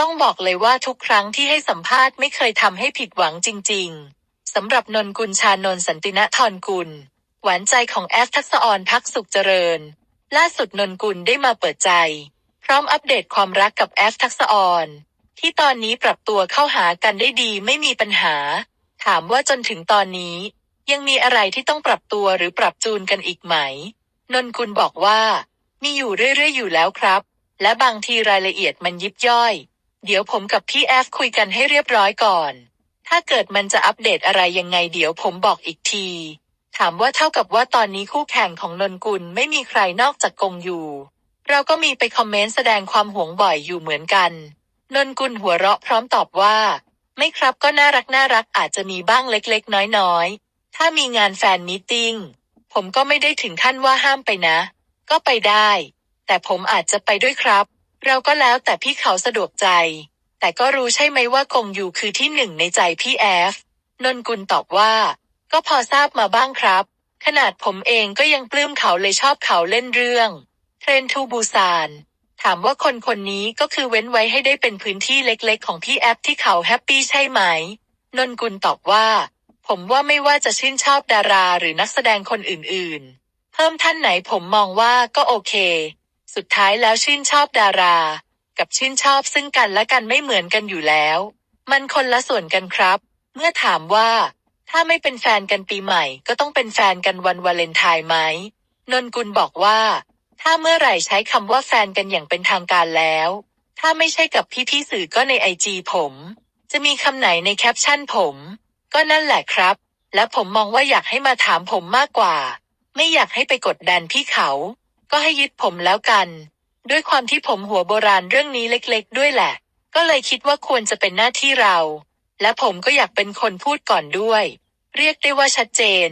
ต้องบอกเลยว่าทุกครั้งที่ให้สัมภาษณ์ไม่เคยทำให้ผิดหวังจริง ๆ สำหรับนนกุลชานนสันติณธรกุล หวานใจของแอฟทักษออนพักสุขเจริญ ล่าสุดนนกุลได้มาเปิดใจ พร้อมอัปเดตความรักกับแอฟทักษออนที่ตอนนี้ปรับตัวเข้าหากันได้ดีไม่มีปัญหา ถามว่าจนถึงตอนนี้ ยังมีอะไรที่ต้องปรับตัวหรือปรับจูนกันอีกไหม นนกุลบอกว่า มีอยู่เรื่อยๆอยู่แล้วครับ และบางทีรายละเอียดมันยิบย่อย เดี๋ยวผมกับพี่แอฟคุยกันให้เรียบร้อยก่อน ถ้าเกิดมันจะอัปเดตอะไรยังไงเดี๋ยวผมบอกอีกที ถามว่าเท่ากับว่าตอนนี้คู่แข่งของนนกุลไม่มีใครนอกจากกงอยู่ เราก็มีไปคอมเมนต์แสดงความหวงบ่อยอยู่เหมือนกัน นนกุลหัวเราะพร้อมตอบว่า ไม่ครับก็น่ารักน่ารักอาจจะมีบ้างเล็กๆ น้อยๆ ถ้ามีงานแฟนมีตติ้งผมก็ไม่ได้ถึงขั้นว่าห้ามไปนะ ก็ไปได้ แต่ผมอาจจะไปด้วยครับ เราก็แล้วแต่พี่เขาสะดวกใจ แต่ก็รู้ใช่ไหมว่ากงอยู่คือที่หนึ่งในใจพี่แอฟ นนกุลตอบว่า ก็พอทราบมาบ้างครับ ขนาดผมเองก็ยังปลื้มเขาเลยชอบเขาเล่นเรื่อง เทรนทูบูซานถามว่าคนคนนี้ก็คือเว้นไว้ให้ได้เป็นพื้นที่เล็กๆ ของพี่แอฟที่เขาแฮปปี้ใช่ไหม นนกุลตอบว่า ผมว่าไม่ว่าจะชื่นชอบดาราหรือนักแสดงคนอื่นๆ เพิ่มท่านไหนผมมองว่าก็โอเค สุดท้ายแล้วชื่นชอบดารา กับชื่นชอบซึ่งกันและกันไม่เหมือนกันอยู่แล้ว มันคนละส่วนกันครับ เมื่อถามว่า ถ้าไม่เป็นแฟนกันปีใหม่ ก็ต้องเป็นแฟนกันวันวาเลนไทน์ไหมนนกุลบอกว่า ถ้าเมื่อไหร่ใช้คำว่าแฟนกันอย่างเป็นทางการแล้ว ถ้าไม่ใช่กับพี่ๆสื่อก็ในไอจีผม จะมีคำไหนในแคปชั่นผม ก็นั่นแหละครับ และผมมองว่าอยากให้มาถามผมมากกว่า ไม่อยากให้ไปกดดันพี่เขา ก็ให้ยึดผมแล้วกัน ด้วยความที่ผมหัวโบราณเรื่องนี้เล็กๆ ด้วยแหละ ก็เลยคิดว่าควรจะเป็นหน้าที่เรา และผมก็อยากเป็นคนพูดก่อนด้วย เรียกได้ว่าชัดเจน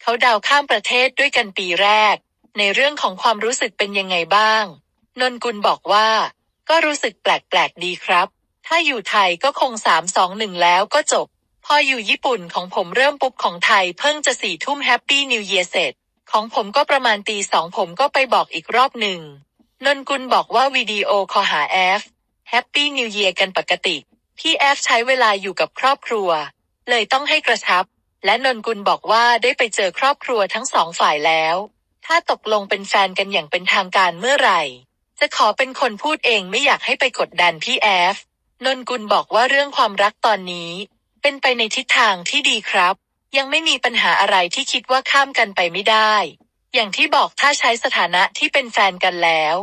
เขาดาวข้ามประเทศด้วยกันปีแรก ในเรื่องของความรู้สึกเป็นยังไงบ้าง นนกุลบอกว่า ก็รู้สึกแปลกๆดีครับ ถ้าอยู่ไทยก็คงสามสองหนึ่งแล้วก็จบพออยู่ญี่ปุ่นของผมเริ่มปุ๊บของไทยเพิ่งจะสี่ทุ่มแฮปปี้นิวเยียเสร็จ ของผมก็ประมาณตีสองผมก็ไปบอกอีกรอบหนึ่ง นนกุลบอกว่าวิดีโอคอหาแอฟแฮปปี้นิวเยียกันปกติ พี่แอฟใช้เวลาอยู่กับครอบครัว เลยต้องให้กระชับ และนนกุลบอกว่าได้ไปเจอครอบครัวทั้งสองฝ่ายแล้ว ถ้าตกลงเป็นแฟนกันอย่างเป็นทางการเมื่อไหร่ จะขอเป็นคนพูดเองไม่อยากให้ไปกดดันพี่แอฟนนกุลบอกว่าเรื่องความรักตอนนี้ เป็นไปในทิศทางที่ดีครับ ยังไม่มีปัญหาอะไรที่คิดว่าข้ามกันไปไม่ได้ อย่างที่บอกถ้าใช้สถานะที่เป็นแฟนกันแล้ว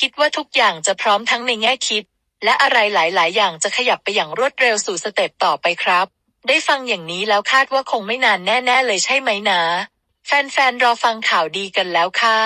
คิดว่าทุกอย่างจะพร้อมทั้งในแง่คิด และอะไรหลาย ๆ อย่างจะขยับไปอย่างรวดเร็วสู่สเต็ปต่อไปครับ ได้ฟังอย่างนี้แล้วคาดว่าคงไม่นานแน่ ๆ เลยใช่ไหมนะ แฟน ๆ รอฟังข่าวดีกันแล้วค่ะ